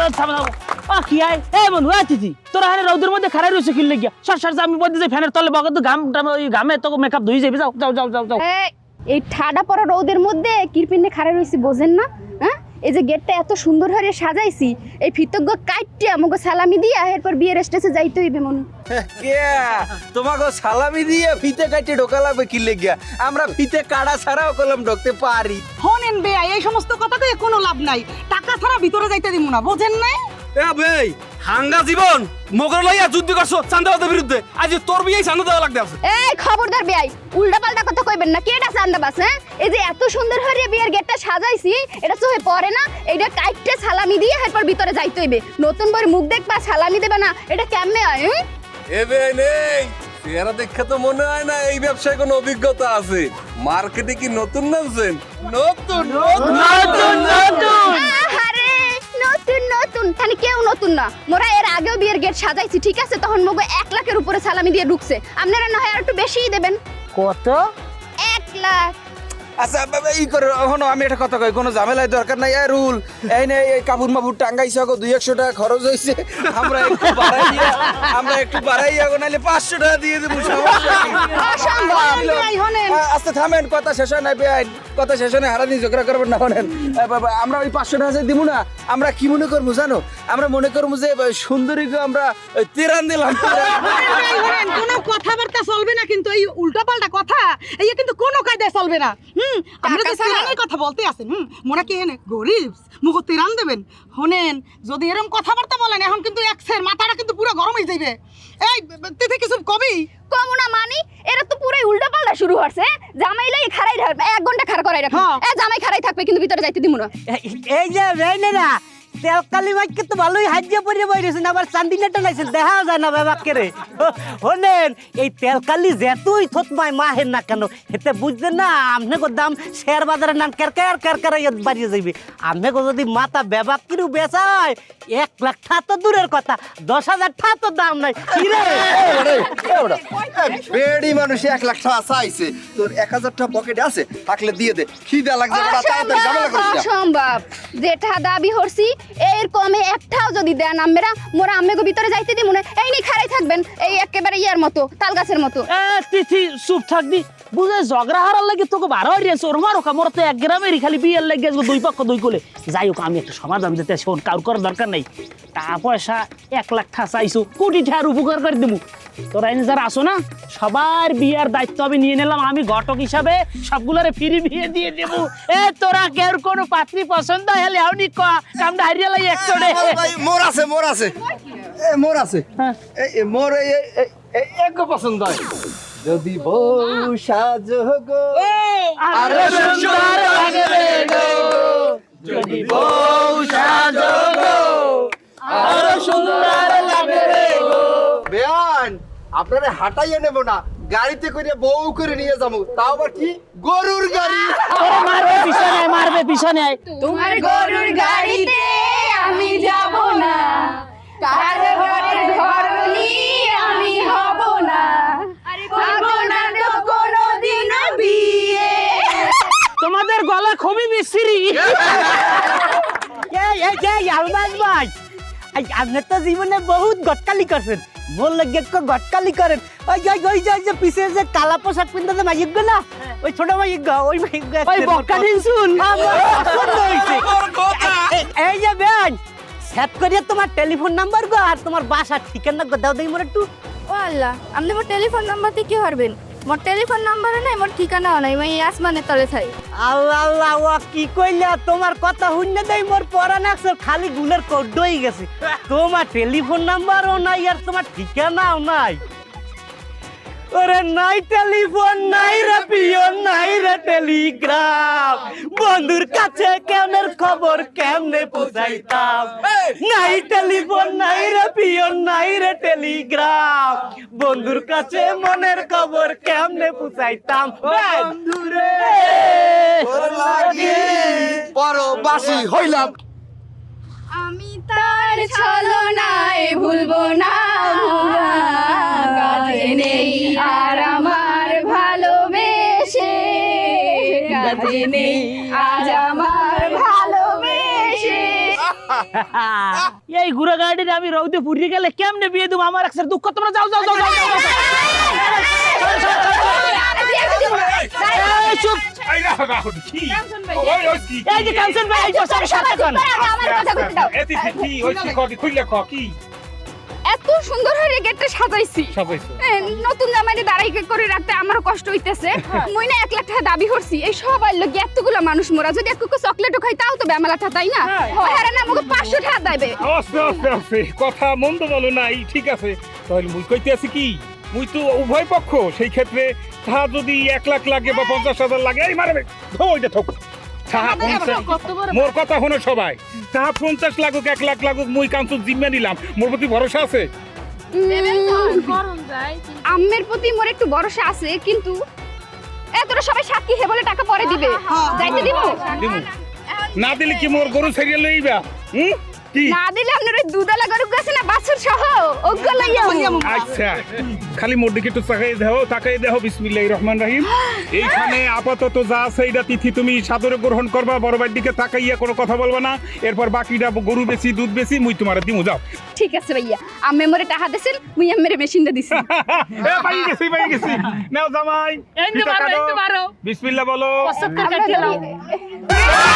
কি আয়? এ বন্ধু আয় তোরা হারে রৌদের মধ্যে খারাই রয়েছে কিনলে গিয়া সর সর আমি বলতে যে ফ্যানের তলে বকে তো গাম ওই গামে তো মেকআপ ধুই যাবে যাও যাও যাও যাও যাও। এই, এই ঠাডা পড়া রোদের মধ্যে কিরপিনে খাড়া রয়েছি বোঝেন না? হ্যাঁ এই যে গেটটা এত সুন্দর হয়ে সাজাইছি এই ফিতজ্ঞ আমাকে সালামি দিয়া এরপর বিয়ের স্টেজে যাইতে হইবে মনে। কে? তোমাকে সালামি দিয়ে ফিতে কাটে ঢোকা লাগবে কি লেগিয়া? আমরা ফিতে কাটা ছাড়াও কলম ঢুকতে পারি। হনেন বে এই সমস্ত কথাতে কোনো লাভ নাই। টাকা ছাড়া ভিতরে যাইতে দিব না বোঝেন নাই? এ ভাই হাঙ্গা জীবন মোগর লাইয়া যুদ্ধ করছ চান্দাবাদের বিরুদ্ধে। আজ তোর বিয়ে চান্দা দেওয়া লাগতে আছে। এই খবরদার বেয়াই উল্টা পাল্টা কথা কইবেন না কেডা চান্দাবাস হ্যাঁ? এই যে এত সুন্দর হয়ে বিয়ের গেটটা সাজাইছি এটা চোখে পড়ে না এইটা কাইটে সালামি দিয়ে এরপর ভিতরে যাইতে হইবে। নতুন বই মুখ দেখবা সালামি দেবে না এটা কেমনে হয়? এবে নেই। চেহারা দেখে তো মনে হয় না এই ব্যবসায় কোনো অভিজ্ঞতা আছে। মার্কেটে কি নতুন নামছেন? নতুন নতুন। নতুন নতুন। নতুন নতুন। খালি কেউ নতুন না। মোরা এর আগেও বিয়ের গেট সাজাইছি ঠিক আছে? তখন মগো এক লাখের উপরে সালামি দিয়ে ঢুকছে। আপনারা না হয় আর একটু বেশিই দেবেন। কত? এক লাখ। আচ্ছা ই করে এখনও আমি একটা কথা কই কোনো ঝামেলায় দরকার নাই। এ রুল এই নে এই কাপড় মাপুর টাঙ্গাইছে গো দুই একশো টাকা খরচ হয়েছে আমরা একটু বাড়াই আমরা একটু নাহলে পাঁচশো টাকা দিয়ে দেবো সমস্যা কি? অসম্ভব এই হনেন আ- আচ্ছা থামেন কথা শেষ হয় না বেআইন কথা শেষ হয় না হারানি ঝগড়া করবেন না হনেন বাবা, আমরা ওই পাঁচশো টাকা যে দিব না আমরা কি মনে করব জানো? আমরা মনে করব যে সুন্দরীকে আমরা তেরান দিলাম। কোনো কথাবার্তা চলবে না কিন্তু এই উল্টা পাল্টা কথা এই কিন্তু কোনো কায়দায় চলবে না হুম? আমরা তো তিরানের কথা বলতে আছেন? হুম মোরা কি হেনে গরিব মুখ তিরান দেবেন? হনেন যদি এরকম কথাবার্তা বলেন এখন কিন্তু এক সের মাথাটা কিন্তু পুরো গরম হয়ে যাবে এই তিথি কিছু কবি? কমুনা মানি এরা তো পুরো উল্টা পাল্টা শুরু হচ্ছে জামাইলাই খারাই রাখবে এক ঘণ্টা খাড়া করাই রাখবে। হ্যাঁ। এ জামাই খারাই থাকবে কিন্তু ভিতরে যাইতে দিমু না। এই যে বেইনেরা তেলকালি মাইকে তো ভালোই হাজ্য পরে বইরেছেন আবার চান্দিনাটা নাইছেন দেখা যায় না বাবাকে রে হনেন এই তেলকালি যেতই থত মাই মাহের না কেন এতে বুঝলেন না আমনে গো দাম শেয়ার বাজারের নাম কেরকার কেরকার বাড়িয়ে যাইবে। আমনে গো যদি মাথা বেবাক কিরু বেচায় এক লাখ ঠা তো দূরের কথা দশ হাজার ঠা তো দাম নাই। কি বেড়ি মানুষ এক লাখ টাকা চাইছে তোর এক হাজার টাকা পকেটে আছে থাকলে দিয়ে দে। খিদা লাগছে। অসম্ভব। যেটা দাবি হরছি, এর কমে একটাও যদি দেন আমরা মোরা আম্মেগো ভিতরে যাইতে দিব না। এই নি খারাই থাকবেন, এই একেবারে ইয়ার মতো, তাল গাছের মতো। তিথি, চুপ থাকবি। বুঝে ঝগড়া হারার লাগে তোকে বারো হারিয়েছে ওর মারো মোর তো এক গ্রামেরই খালি বিয়ের লাগে দুই পক্ষ, দুই কোলে। যাই হোক, আমি একটা সমাধান দিতে শোন করার দরকার নাই। টাকা পয়সা এক লাখ ঠা চাইছো, কোটি ঠার উপকার করে দেবো তোরা এনে যারা আসো না সবার বিয়ার দায়িত্ব আমি নিয়ে নিলাম আমি ঘটক হিসাবে সবগুলোরে ফ্রি বিয়ে দিয়ে দেবো। এ তোরা কেউ কোনো পাত্রী পছন্দ হলে আমি কামটা হারিয়ে লাই একশো রে মোর আছে মোর আছে। এ মোর আছে। হ্যাঁ। এই মোর এই এক পছন্দ হয়। যদি বউ সাজো গো আরও সুন্দর গো। যদি বউ সাজো গো আরও সুন্দর গো। আপনারা হাঁটাইয়ে নেব না গাড়িতে করে বউ করে নিয়ে যাব। তাও আবার কি? গরুর গাড়ি। মারবে পিছনে মারবে পিছনে। তোমার গরুর গাড়িতে আমি যাব না। কার ঘরে ঘরনি আমি হব না। হব না তো কোনোদিন বিয়ে। তোমাদের গলা খুবই বিশ্রী এই ভাই। এই আপনি তো জীবনে বহুত গটকালি করছেন। মোর লাগে গটকালি করেন। ওই যে ওই যে যে পিছে যে কালা পোশাক পিনতে যে মাইক না ওই ছোট মাইক ওই মাইক ওই বক্কা দিন শুন এই যে বেন সেট করিয়ে তোমার টেলিফোন নাম্বার গো আর তোমার বাসা ঠিকানা গো দাও দেখি মোর একটু। ও আল্লাহ আপনি মোর টেলিফোন নাম্বার দিয়ে কি পারবেন মোর টেলিফোন নাম্বার নাই, মোর ঠিকানাও নাই, মই আসমানের তলে থাই। আল্লাহ আল্লাহ ও কি কইলা? তোমার কথা শুনে দেই, মোর পড়া আকছে খালি গুলের কড্ডই গেছে। তোমার টেলিফোন নাম্বারও নাই আর তোমার ঠিকানাও নাই। ওরে নাই টেলিফোন নাই রে পিয়ন নাই রে টেলিগ্রাম। বন্ধুর কাছে কেমনের খবর কেমনে পৌঁছাইতাম? নাই টেলিফোন নাই রে পিয়ন নাই রে টেলিগ্রাম। বন্ধুর কাছে মনের খবর কেমনে পৌঁছাইতাম? বন্ধুরে! লাগে বড় হইলাম। আমি তার ছলনায় ভুলবো না। আর আমার ভালোবেসে কাজে নেই আজ আমার ভালোবেসে এই গুড়া গাড়ির আমি রৌদে পুড়িয়ে গেলে কেমনে বিয়ে দেবো আমার একসাথে দুঃখ তোমরা যাও যাও যাও যাও, চুপ এই না রাহুল কি ওই ওই কি এই যে কাঞ্চন ভাই আমার কথা কইতে দাও এতে কি এত সুন্দর হয়ে গেটটা সাজাইছি। সাজাইছো? নতুন জামাইরে দাঁড়াই করে রাখতে আমারও কষ্ট হইতেছে। মুই না এক লাখ টাকা দাবি করছি এই সবাই লোক এতগুলো মানুষ মোরা যদি একটু চকলেটও খাই তাও তো বেমালাটা তাই না? হ্যাঁ। না আমাকে পাঁচশো টাকা দেবে। আস্তে আস্তে আস্তে কথা মন্দ বলো নাই ঠিক আছে। তাহলে মুই কইতে কি মুই তো উভয় পক্ষ সেই ক্ষেত্রে তাহা যদি এক লাখ লাগে বা পঞ্চাশ হাজার লাগে এই মারবে ওইটা থোক তাহা পঞ্চাশ মোর কথা হনো সবাই। তাহা পঞ্চাশ লাগুক এক লাখ লাগুক মুই কাঞ্চন জিম্মা নিলাম। মোর প্রতি ভরসা আছে? আম্মের প্রতি মোর একটু ভরসা আছে কিন্তু এতটা সবাই সাক্ষী হে বলে টাকা পরে দিবে। যাইতে দিব? না দিলে কি মোর গরু ছাড়িয়ে লইবা? হুম? না দিলে আপনার ওই দুধালা গরু আছে না বাছুর সহ? ওগুলো লইয়া আচ্ছা খালি মোর দিকে একটু তাকাই দেহ তাকাই দেহ বিসমিল্লাহ রহমান রহিম। এইখানে আপাতত যা আছে এইটা তিথি তুমি সাদরে গ্রহণ করবা বড় ভাইয়ের দিকে তাকাইয়া কোনো কথা বলবা না। এরপর বাকিটা গরু বেশি দুধ বেশি মুই তোমার দিমু যাও। ঠিক আছে ভাইয়া আম্মে মোরে টাকা দিছেন মুই আম্মের মেশিনটা দিছি। এ পাই গেছি নাও জামাই এই মারো। বিসমিল্লাহ বলো। করে কাটিয়ে!